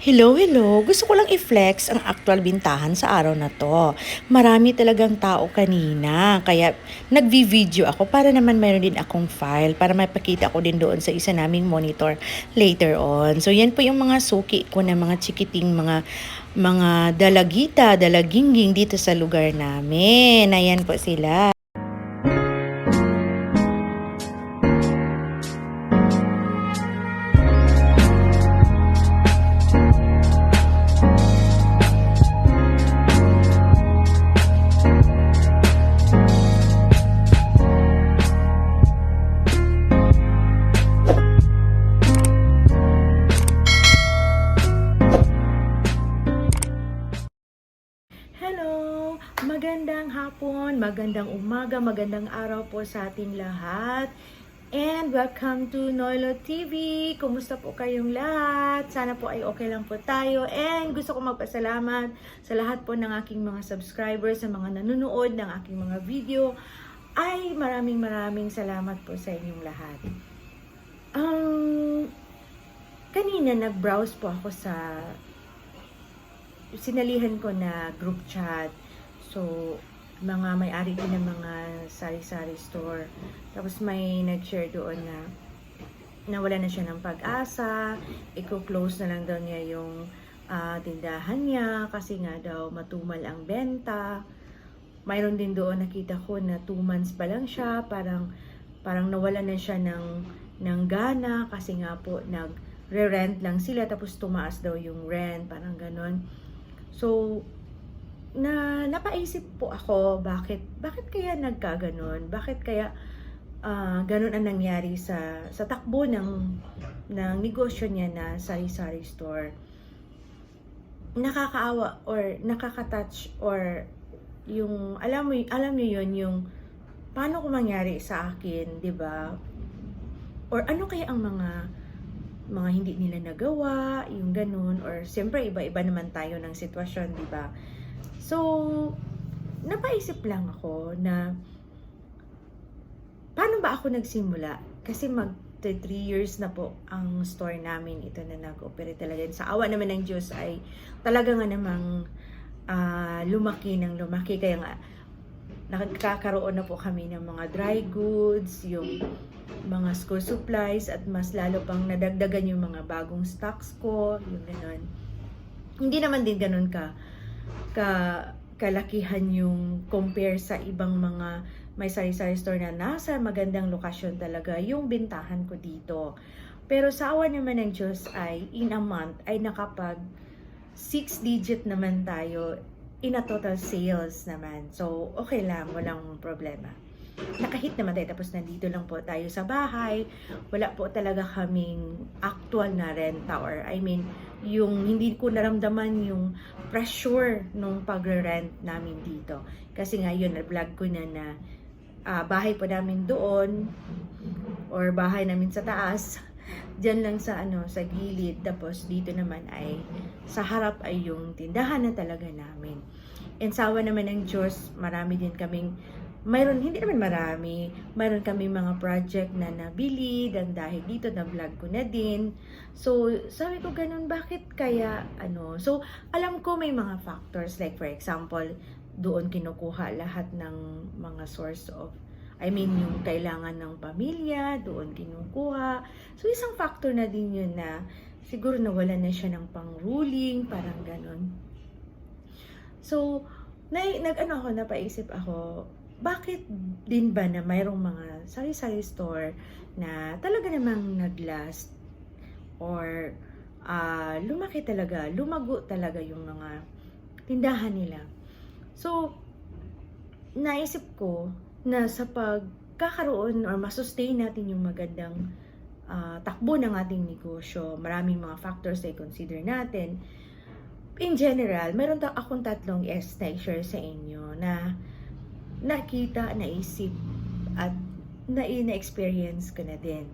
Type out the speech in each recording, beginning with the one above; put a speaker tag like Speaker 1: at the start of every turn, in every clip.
Speaker 1: Hello, hello. Gusto ko lang i-flex ang actual bintahan sa araw na to. Marami talagang tao kanina. Kaya nagvi-video ako para naman mayroon din akong file para mapakita ko din doon sa isa naming monitor later on. So yan po yung mga suki ko na mga chikiting mga mga dalagita, dalagingging dito sa lugar namin. Ayan po sila. Magandang umaga, magandang araw po sa ating lahat. And welcome to Noilo TV. Kumusta po kayong lahat? Sana po ay okay lang po tayo. And gusto ko magpasalamat sa lahat po ng aking mga subscribers, sa mga nanonood ng aking mga video. Ay maraming maraming salamat po sa inyong lahat. Um, kanina nag-browse po ako sa sinalihan ko na group chat. So, mga may-ari din ng mga sari-sari store. Tapos may nag-share doon na nawala na siya ng pag-asa, i-close na lang daw niya yung ah, tindahan niya kasi nga daw matumal ang benta. Mayroon din doon nakita ko na 2 months pa lang siya, parang parang nawala na siya ng ng gana kasi nga po nag re-rent lang sila tapos tumaas daw yung rent, parang ganon. So, na napaisip po ako bakit bakit kaya nagkaganon? Bakit kaya ah ganun ang nangyari sa sa takbo ng ng negosyo niya na sari-sari store? Nakakaawa or nakaka-touch or yung alam mo alam niyo yun yung paano kung mangyari sa akin, 'di ba? Or ano kaya ang mga mga hindi nila nagawa, yung ganun, or siyempre iba-iba naman tayo ng sitwasyon, di ba? So, napaisip lang ako na paano ba ako nagsimula? Kasi mag 3 years na po ang store namin ito na nag-operate talaga. Sa awa naman ng Diyos ay talaga nga namang ah, lumaki ng lumaki. Kaya nga, nakakaroon na po kami ng mga dry goods, yung mga school supplies at mas lalo pang nadagdagan yung mga bagong stocks ko, yung ganun. Hindi naman din ganun ka ka kalakihan yung compare sa ibang mga may sari-sari store na nasa magandang lokasyon talaga yung bintahan ko dito. Pero sa awa naman ng Diyos ay in a month ay nakapag 6 digit naman tayo in a total sales naman. So, okay lang, walang problema nakahit naman tayo tapos nandito lang po tayo sa bahay. Wala po talaga kaming actual na renta or I mean yung hindi ko naramdaman yung pressure nung pagre-rent namin dito. Kasi nga yun na-vlog ko na na ah, bahay po namin doon or bahay namin sa taas. Diyan lang sa ano sa gilid. Tapos dito naman ay sa harap ay yung tindahan na talaga namin. And sawa naman ng Diyos, marami din kaming mayroon, hindi naman marami, mayroon kami mga project na nabili, dan dahil dito na vlog ko na din. So, sabi ko ganun, bakit kaya, ano, so, alam ko may mga factors, like for example, doon kinukuha lahat ng mga source of, I mean, yung kailangan ng pamilya, doon kinukuha. So, isang factor na din yun na, siguro nawala na siya ng pang-ruling, parang ganun. So, na, nag-ano ako, napaisip ako, bakit din ba na mayroong mga sari-sari store na talaga namang nag-last or ah, lumaki talaga, lumago talaga yung mga tindahan nila. So, naisip ko na sa pagkakaroon or masustain natin yung magandang ah, takbo ng ating negosyo, maraming mga factors na i-consider natin. In general, meron ta akong tatlong S na i-share sa inyo na nakita, naisip, at na na-experience ko na din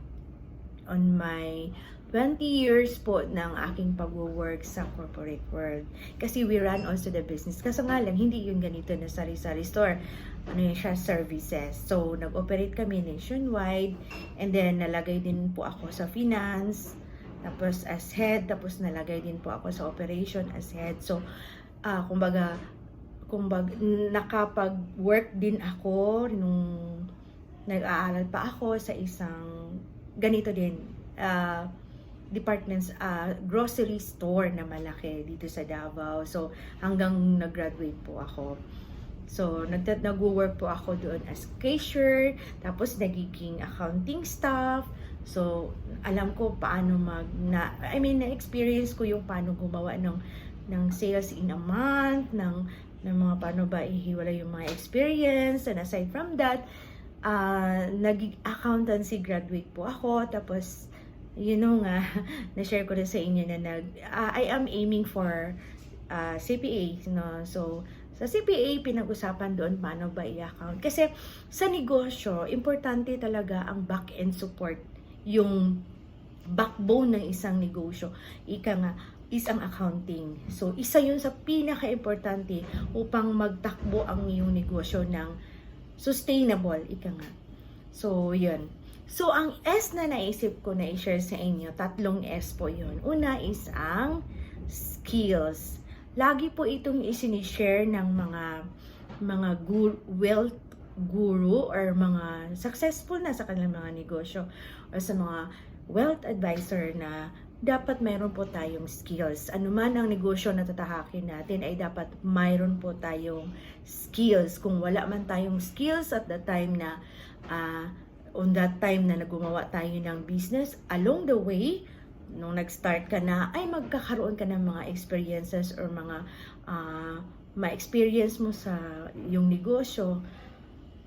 Speaker 1: on my 20 years po ng aking pag-work sa corporate world. Kasi we run also the business. Kaso nga lang, hindi yung ganito na sari-sari store. Ano yun siya, services. So, nag-operate kami nationwide. And then, nalagay din po ako sa finance. tapos as head, tapos nalagay din po ako sa operation as head. So, ah kumbaga, kumbaga, nakapag-work din ako nung nag-aaral pa ako sa isang ganito din, ah, departments, ah, grocery store na malaki dito sa Davao. So, hanggang nag-graduate po ako. So, nag nag-work po ako doon as cashier, tapos nagiging accounting staff. So, alam ko paano mag, na, I mean, na-experience ko yung paano gumawa ng, ng sales in a month, ng, ng mga paano ba ihiwala yung mga experience. And aside from that, uh, nag-accountancy graduate po ako. Tapos, you know nga, na-share ko na sa inyo na nag, ah, I am aiming for uh, CPA. No? So, sa CPA, pinag-usapan doon paano ba i-account. Kasi sa negosyo, importante talaga ang back-end support. Yung backbone ng isang negosyo. Ika nga, is ang accounting. So, isa yun sa pinaka-importante upang magtakbo ang iyong negosyo ng sustainable. Ika nga. So, yun. So, ang S na naisip ko na i-share sa inyo, tatlong S po yun. Una is ang skills. Lagi po itong isinishare ng mga mga gur- wealth guru or mga successful na sa kanilang mga negosyo or sa mga wealth advisor na dapat mayroon po tayong skills. Ano man ang negosyo na tatahakin natin ay dapat mayroon po tayong skills. Kung wala man tayong skills at the time na ah, on that time na nagumawa tayo ng business, along the way, nung nag-start ka na, ay magkakaroon ka ng mga experiences or mga ah, ma-experience mo sa yung negosyo,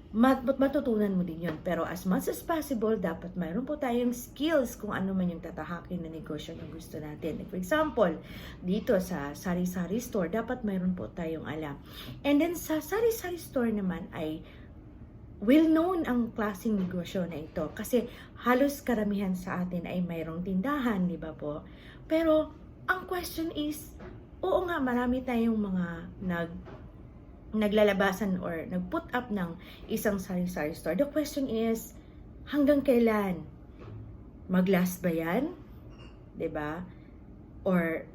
Speaker 1: mat matutunan mo din yun. Pero as much as possible, dapat mayroon po tayong skills kung ano man yung tatahakin na negosyo na gusto natin. For example, dito sa sari-sari store, dapat mayroon po tayong alam. And then sa sari-sari store naman ay well-known ang klaseng negosyo na ito. Kasi halos karamihan sa atin ay mayroong tindahan, di ba po? Pero ang question is, oo nga, marami tayong mga nag naglalabasan or nag-put up ng isang sari-sari store. The question is, hanggang kailan? Mag-last ba yan? ba? Or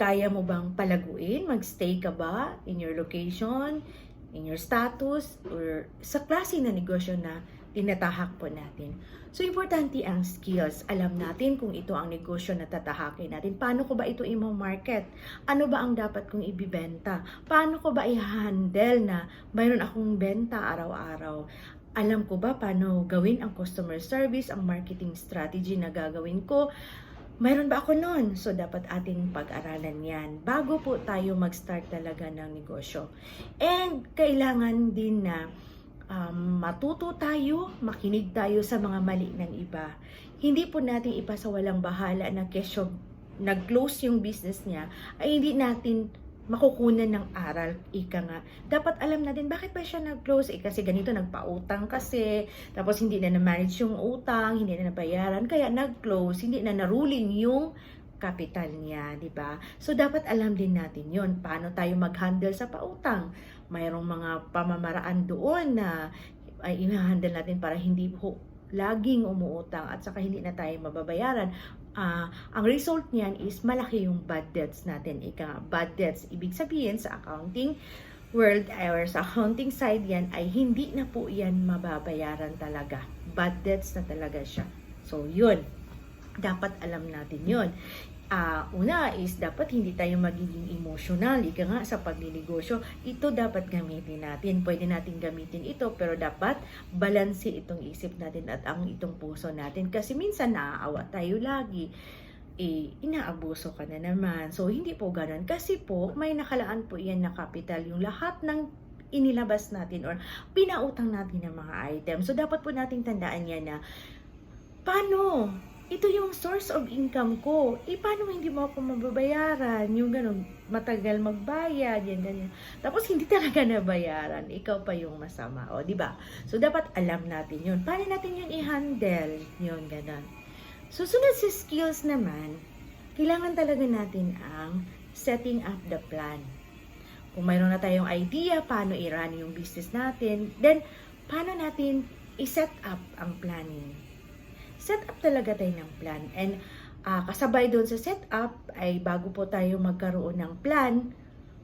Speaker 1: kaya mo bang palaguin? Magstay ka ba in your location, in your status, or sa klase na negosyo na tinatahak po natin. So, importante ang skills. Alam natin kung ito ang negosyo na tatahakin natin. Paano ko ba ito i-market? Ano ba ang dapat kong ibibenta? Paano ko ba i-handle na mayroon akong benta araw-araw? Alam ko ba paano gawin ang customer service, ang marketing strategy na gagawin ko? Mayroon ba ako noon? So, dapat ating pag-aralan yan bago po tayo mag-start talaga ng negosyo. And, kailangan din na um, matuto tayo, makinig tayo sa mga mali ng iba. Hindi po natin ipasawalang bahala na kesyo nag-close yung business niya, ay hindi natin makukunan ng aral, ika nga. Dapat alam natin bakit ba siya nag-close? Eh, kasi ganito, nagpautang kasi, tapos hindi na na-manage yung utang, hindi na nabayaran, kaya nag-close, hindi na naruling yung capital niya, di ba? So, dapat alam din natin yon paano tayo mag-handle sa pautang. Mayroong mga pamamaraan doon na ay i-handle natin para hindi po laging umuutang at saka hindi na tayo mababayaran. Ah, ang result niyan is malaki yung bad debts natin. Ika, bad debts, ibig sabihin sa accounting world or sa accounting side yan ay hindi na po yan mababayaran talaga. Bad debts na talaga siya. So, yun. Dapat alam natin yun. Ah, una is dapat hindi tayo magiging emotional. Ika nga sa pagninegosyo, ito dapat gamitin natin. Pwede natin gamitin ito pero dapat balanse itong isip natin at ang itong puso natin. Kasi minsan naaawa tayo lagi. Eh, inaabuso ka na naman. So, hindi po ganun. Kasi po, may nakalaan po yan na capital. Yung lahat ng inilabas natin or pinautang natin ng mga items. So, dapat po nating tandaan yan na paano ito yung source of income ko. Eh, paano hindi mo ako mababayaran? Yung ganun, matagal magbayad, yan, ganyan. Tapos, hindi talaga nabayaran. Ikaw pa yung masama. O, di ba? So, dapat alam natin yun. Paano natin yun i-handle? Yun, ganun. Susunod sa skills naman, kailangan talaga natin ang setting up the plan. Kung mayroon na tayong idea paano i-run yung business natin, then, paano natin i-set up ang planning? Set up talaga tayo ng plan. And Ah, kasabay doon sa setup ay bago po tayo magkaroon ng plan,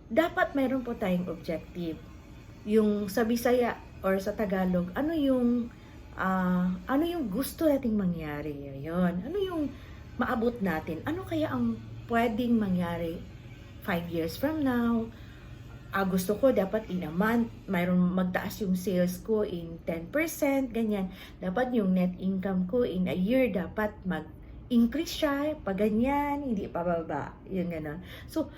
Speaker 1: dapat mayroon po tayong objective. Yung sa Bisaya or sa Tagalog, ano yung ah, ano yung gusto nating mangyari? Ayun. Ano yung maabot natin? Ano kaya ang pwedeng mangyari five years from now? Ah, gusto ko dapat in a month, mayroon magtaas yung sales ko in 10%, ganyan. Dapat yung net income ko in a year dapat mag-increase siya, pag ganyan, hindi pababa. Yun ganon. So,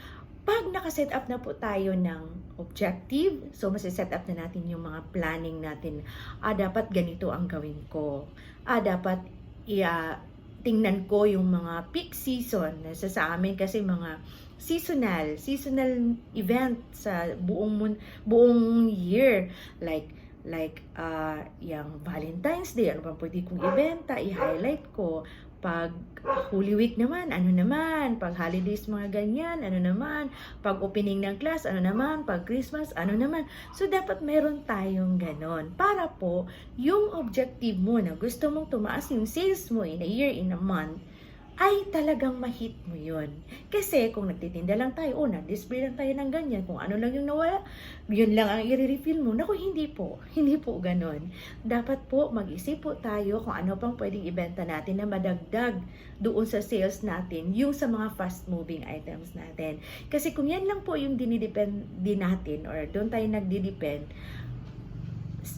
Speaker 1: pag nakaset up na po tayo ng objective, so masiset up na natin yung mga planning natin. Ah, dapat ganito ang gawin ko. Ah, dapat iya tingnan ko yung mga peak season. Nasa sa amin kasi mga seasonal, seasonal event sa buong mun- buong year like like uh, yung Valentine's Day, ano pa pwede kong ibenta, i-highlight ko. Pag Holy Week naman, ano naman? Pag holidays mga ganyan, ano naman? Pag opening ng class, ano naman? Pag Christmas, ano naman? So, dapat meron tayong ganon. Para po, yung objective mo na gusto mong tumaas yung sales mo in a year, in a month, ay talagang mahit mo yun. Kasi kung nagtitinda lang tayo, o nag-display lang tayo ng ganyan, kung ano lang yung nawala, yun lang ang i-refill mo. Naku, hindi po. Hindi po ganon. Dapat po mag-isip po tayo kung ano pang pwedeng ibenta natin na madagdag doon sa sales natin, yung sa mga fast-moving items natin. Kasi kung yan lang po yung dinidepend din natin or doon tayo nagdidepend,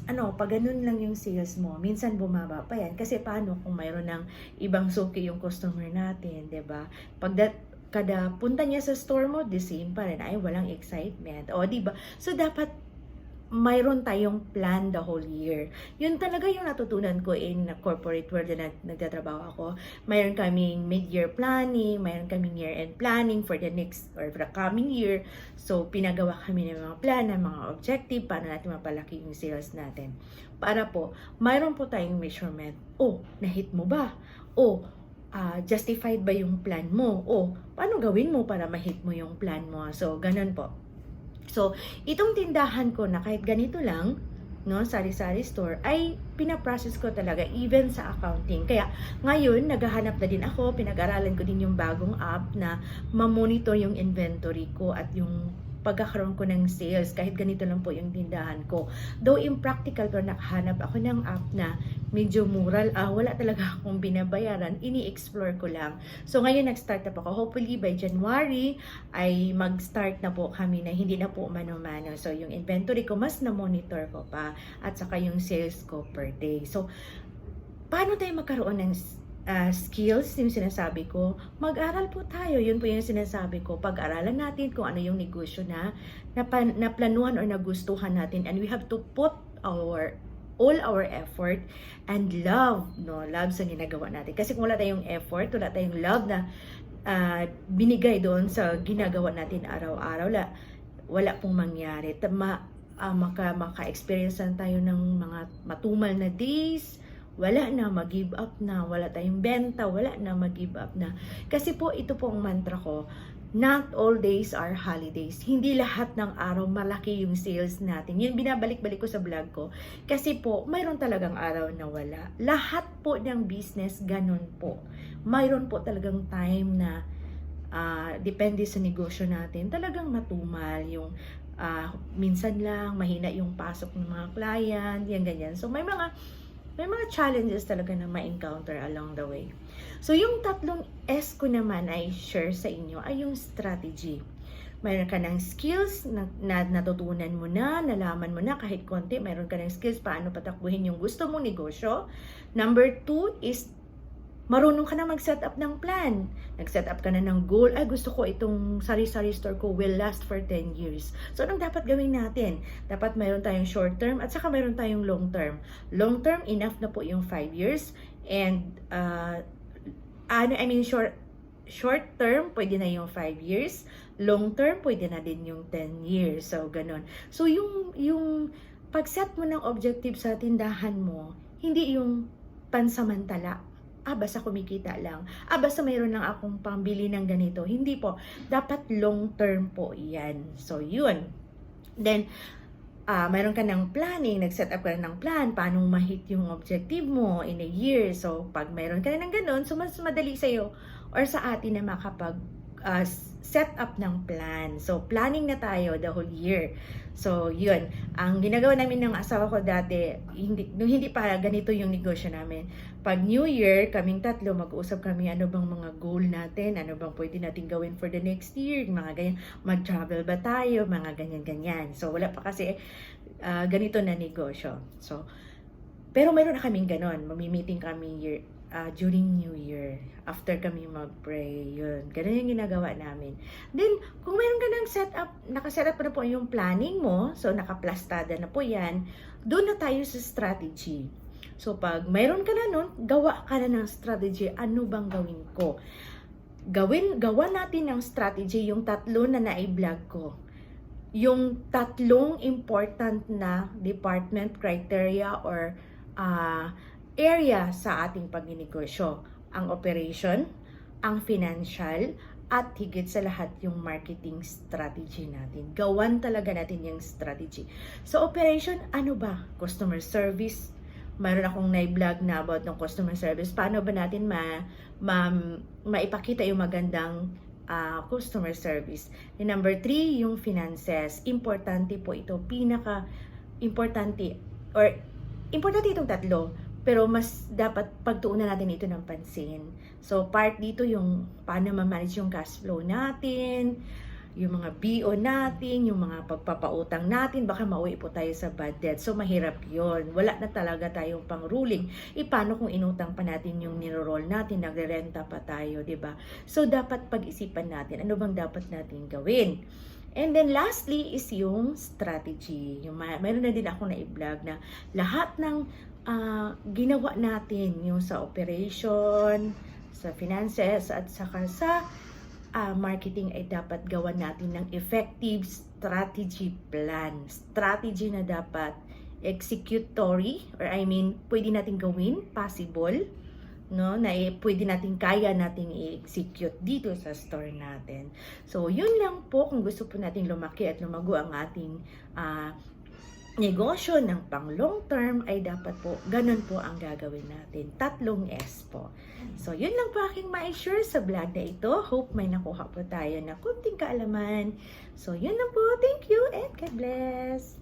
Speaker 1: ano, pag ganun lang yung sales mo, minsan bumaba pa yan. Kasi paano kung mayroon ng ibang suki yung customer natin, 'di ba? Pag that, kada punta niya sa store mo, the same pa rin. Ay, walang excitement. O, 'di ba? So, dapat mayroon tayong plan the whole year. Yun talaga yung natutunan ko in corporate world na nag- nagtatrabaho ako. Mayroon kaming mid-year planning, mayroon kaming year-end planning for the next or for the coming year. So, pinagawa kami ng mga plan, ng mga objective, paano natin mapalaki yung sales natin. Para po, mayroon po tayong measurement. Oh, na-hit mo ba? Oh, ah, justified ba yung plan mo? O, paano gawin mo para ma-hit mo yung plan mo? So, ganun po. So, itong tindahan ko na kahit ganito lang, no, sari-sari store, ay pinaprocess ko talaga even sa accounting. Kaya ngayon, naghahanap na din ako, pinag-aralan ko din yung bagong app na ma-monitor yung inventory ko at yung pagkakaroon ko ng sales kahit ganito lang po yung tindahan ko. Though impractical ko nakahanap ako ng app na medyo mural, ah, wala talaga akong binabayaran, ini-explore ko lang. So ngayon nag-start na po ako. Hopefully by January ay mag-start na po kami na hindi na po mano-mano. So yung inventory ko mas na-monitor ko pa at saka yung sales ko per day. So paano tayo magkaroon ng ah, skills, yung sinasabi ko, mag-aral po tayo. Yun po yung sinasabi ko. Pag-aralan natin kung ano yung negosyo na napan, naplanuhan or nagustuhan natin and we have to put our all our effort and love, no? Love sa ginagawa natin. Kasi kung wala tayong effort, wala tayong love na ah, binigay doon sa ginagawa natin araw-araw, wala, wala pong mangyari. Tama, ah, maka, maka-experience tayo ng mga matumal na days, wala na, mag-give up na, wala tayong benta, wala na, mag-give up na. Kasi po, ito po ang mantra ko, not all days are holidays. Hindi lahat ng araw malaki yung sales natin. Yun binabalik-balik ko sa vlog ko. Kasi po, mayroon talagang araw na wala. Lahat po ng business, ganun po. Mayroon po talagang time na ah, depende sa negosyo natin, talagang matumal yung ah, minsan lang, mahina yung pasok ng mga client, yan ganyan. So may mga may mga challenges talaga na ma-encounter along the way. So, yung tatlong S ko naman ay share sa inyo ay yung strategy. Mayroon ka ng skills na, na natutunan mo na, nalaman mo na kahit konti, mayroon ka ng skills paano patakbuhin yung gusto mong negosyo. Number two is marunong ka na mag-set up ng plan. Nag-set up ka na ng goal. Ay, gusto ko itong sari-sari store ko will last for 10 years. So, anong dapat gawin natin? Dapat mayroon tayong short term at saka mayroon tayong long term. Long term, enough na po yung 5 years. And, uh, ano, I mean, short, short term, pwede na yung 5 years. Long term, pwede na din yung 10 years. So, ganun. So, yung, yung pag-set mo ng objective sa tindahan mo, hindi yung pansamantala ah, basta kumikita lang. Ah, basta mayroon lang akong pambili ng ganito. Hindi po. Dapat long term po yan. So, yun. Then, ah, mayroon ka ng planning, nag-set up ka ng plan, paano ma-hit yung objective mo in a year. So, pag mayroon ka na ng ganun, so mas madali sa'yo or sa atin na makapag uh, set up ng plan. So, planning na tayo the whole year. So, yun. Ang ginagawa namin ng asawa ko dati, hindi, hindi pa ganito yung negosyo namin. Pag New Year, kaming tatlo, mag-uusap kami ano bang mga goal natin, ano bang pwede natin gawin for the next year, mga ganyan. Mag-travel ba tayo, mga ganyan-ganyan. So, wala pa kasi ah, ganito na negosyo. So, pero meron na kaming ganon. Mamimiting kami year, ah, during New Year. After kami mag-pray. Yun. Ganun yung ginagawa namin. Then, kung meron ka ng setup, nakaset up na po yung planning mo, so nakaplastada na po yan, doon na tayo sa strategy. So, pag mayroon ka na nun, gawa ka na ng strategy. Ano bang gawin ko? Gawin, gawa natin ng strategy yung tatlo na na-vlog ko. Yung tatlong important na department criteria or ah, area sa ating pagninegosyo. Ang operation, ang financial, at higit sa lahat yung marketing strategy natin. Gawan talaga natin yung strategy. So operation, ano ba? Customer service. Mayroon akong na-vlog na about ng customer service. Paano ba natin ma, ma, maipakita yung magandang ah, customer service. And number three, yung finances. Importante po ito. Pinaka importante or importante itong tatlo pero mas dapat pagtuunan natin ito ng pansin. So, part dito yung paano ma-manage yung cash flow natin, yung mga BO natin, yung mga pagpapautang natin, baka mauwi po tayo sa bad debt. So, mahirap yon Wala na talaga tayong pang ruling. E, paano kung inutang pa natin yung niroroll natin, nagre-renta pa tayo, 'di ba So, dapat pag-isipan natin, ano bang dapat natin gawin? And then lastly is yung strategy. Yung may, mayroon na din ako na i-vlog na lahat ng ah, ginawa natin yung sa operation, sa finances at saka sa ah, marketing ay dapat gawan natin ng effective strategy plan. Strategy na dapat executory or I mean pwede natin gawin, possible no na eh, pwede natin kaya nating i-execute dito sa store natin. So, yun lang po kung gusto po nating lumaki at lumago ang ating ah, negosyo ng pang long term ay dapat po ganun po ang gagawin natin. Tatlong S po. So, yun lang po aking ma-share sa vlog na ito. Hope may nakuha po tayo na kunting kaalaman. So, yun lang po. Thank you and God bless.